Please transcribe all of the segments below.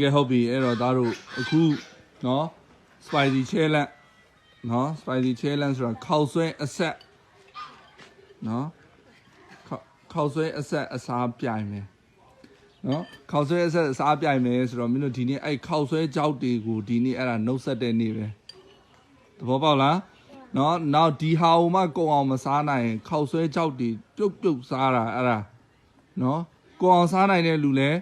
ကဲဟုတ်ပြီအဲ့တော့သားတို့အခုเนาะ spicy challenge เนาะ spicy challenge ဆိုတာခောက်ဆွဲအဆက်เนาะခောက်ခောက်ဆွဲအဆက်အစားပြိုင်မယ်เนาะခောက်ဆွဲအဆက်အစားပြိုင်မယ်ဆိုတော့မင်းတို့ဒီနေ့အဲ့ခောက်ဆွဲကြောက်တွေကိုဒီနေ့အဲ့ဒါနှုတ်ဆက်တဲ့နေ့ပဲသဘောပေါက်လားเนาะနောက်ဒီဟာဟိုမှကုံအောင်မစားနိုင်ရင်ခောက်ဆွဲကြောက်တွေပြုတ်ပြုတ်စားတာအဲ့ဒါเนาะကုံအောင်စားနိုင်တဲ့လူလည်း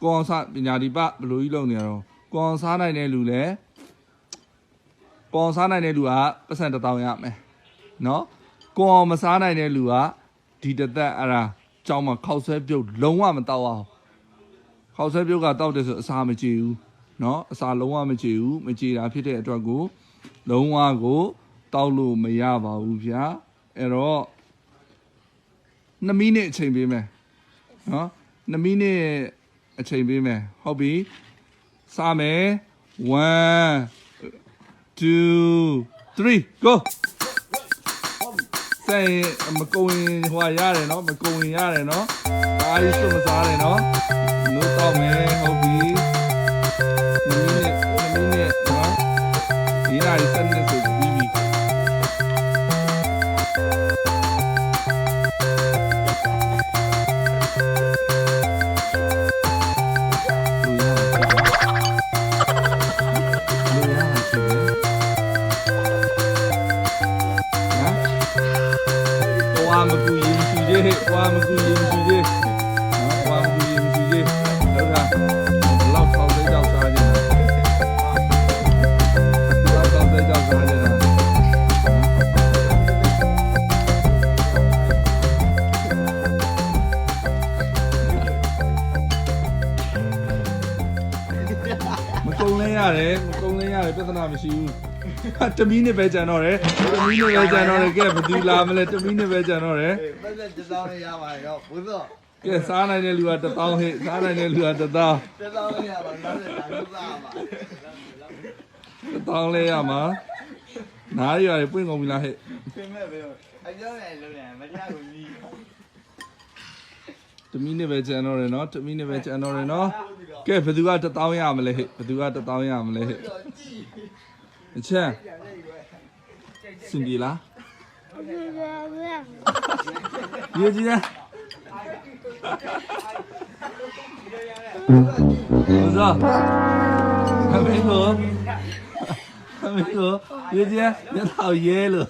ကိုအောင်စားပညာဒီပဘယ်လိုကြီးလုပ်နေရတော့ကိုအောင်စားနိုင်တဲ့လူလည်းကိုအောင်စားနိုင်တဲ့လူကပတ်စံတစ်တောင်းရမယ်နော်ကိုအောင်မစားနိုင်တဲ့လူကဒီတစ်သက်အဲ့ဒါကြောင်းမှာခောက်ဆွဲပြုတ်လုံးဝမတောက်အောင်ခောက်ဆွဲပြုတ်ကတောက်တယ်ဆိုအစာမကြည့်ဘူးနော်အစာလုံးဝမကြည့်ဘူးမကြည့်တာဖြစ်တဲ့အတွက်ကိုလုံးဝကိုတောက်လို့မရပါဘူးဗျာအဲ့တော့2မိနစ်အချိန်ပေးမယ်နော်2မိနစ် အချိန်ပေးမယ်ဟုတ်ပြီစမယ်1 2 3 go say မကုံရင်ဟိုရတယ်နော်မကုံရင်ရတယ်နော်ဒါကြီးစွတ်မစားတယ်နော် နော်ဘွာမကူရင်ရှိသေးဘွာမကူရင်ရှိသေးနော်ဘွာမကူရင်ရှိသေးလောကလောက်ထောက်တဲ့ကြောက်စားနေတာလောက်ထောက်တဲ့ကြောက်စားနေတာမကုံလဲရတယ်မကုံလဲရတယ်ပြဿနာမရှိဘူး တမီးနဲ့ပဲကြံတော့တယ်တမီးနဲ့ပဲကြံတော့တယ်ကဲဘယ်သူလာမလဲတမီးနဲ့ပဲကြံတော့တယ်ပတ်သက်တစ်သောင်းလေးရပါတယ်တော့ဘုသောကဲစားနိုင်တဲ့လူကတစ်သောင်းဟဲ့စားနိုင်တဲ့လူကတစ်သောင်းတစ်သောင်းလေးရပါတော့လည်းဒါလို့သားပါတစ်သောင်းလဲရမှာနားရရတယ်ပွင့်ကုန်ပြီလားဟဲ့ပြင်မဲ့ပဲအကြောင်းလည်းလုံးတယ်မကြဘူးကြီးတမီးနဲ့ပဲကြံတော့တယ်နော်တမီးနဲ့ပဲကြံတော့တယ်နော်ကဲဘယ်သူကတစ်သောင်းရမလဲဟဲ့ဘယ်သူကတစ်သောင်းရမလဲဟဲ့ အချက်စင်ဒီလားရေကြီးလားဘုရားအမေကိုအမေကိုရေကြီးရတော့ရဲလို့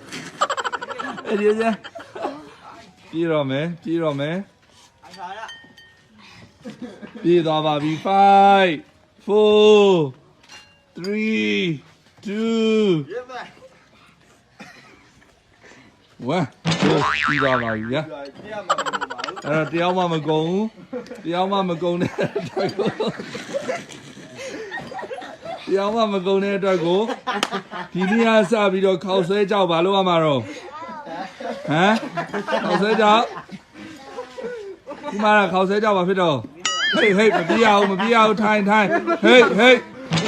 အဲ့ဒီရေကြီးပြေတော့မယ်ပြေတော့မယ်အခါရပြေးသွား ပါပြီ5 4 3 2ရပါ1ပြေးသွားပါပြီဗျာပြရမှာမဟုတ်ပါဘူးအဲ့တော့တရားမှမကုန်ဘူးတရားမှမကုန်တဲ့အတွက်ကိုတရားမှမကုန်တဲ့အတွက်ကိုဒီနေ့ကစပြီးတော့ခောက်ဆွဲကြောက်ဘာလို့ရမှာတော့ဟမ်ခောက်ဆွဲကြောက်ဒီမှာကခောက်ဆွဲကြောက်ဘာဖြစ်တော့ဟေးဟေးမပြေးအောင်မပြေးအောင်ထိုင်ထိုင်ဟေးဟေး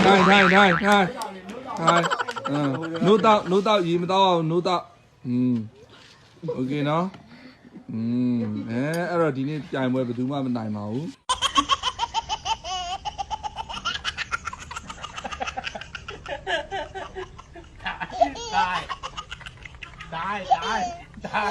ထိုင်ထိုင်ထိုင်ထိုင် ဟာအင်းနိုးတော့နိုးတော့ရေမတော့အောင်နိုးတော့อืมโอเคเนาะอืมအဲအဲ့တော့ဒီနေ့ပြိုင်ပွဲဘယ်သူမှမနိုင်ပါဘူးได้ได้ได้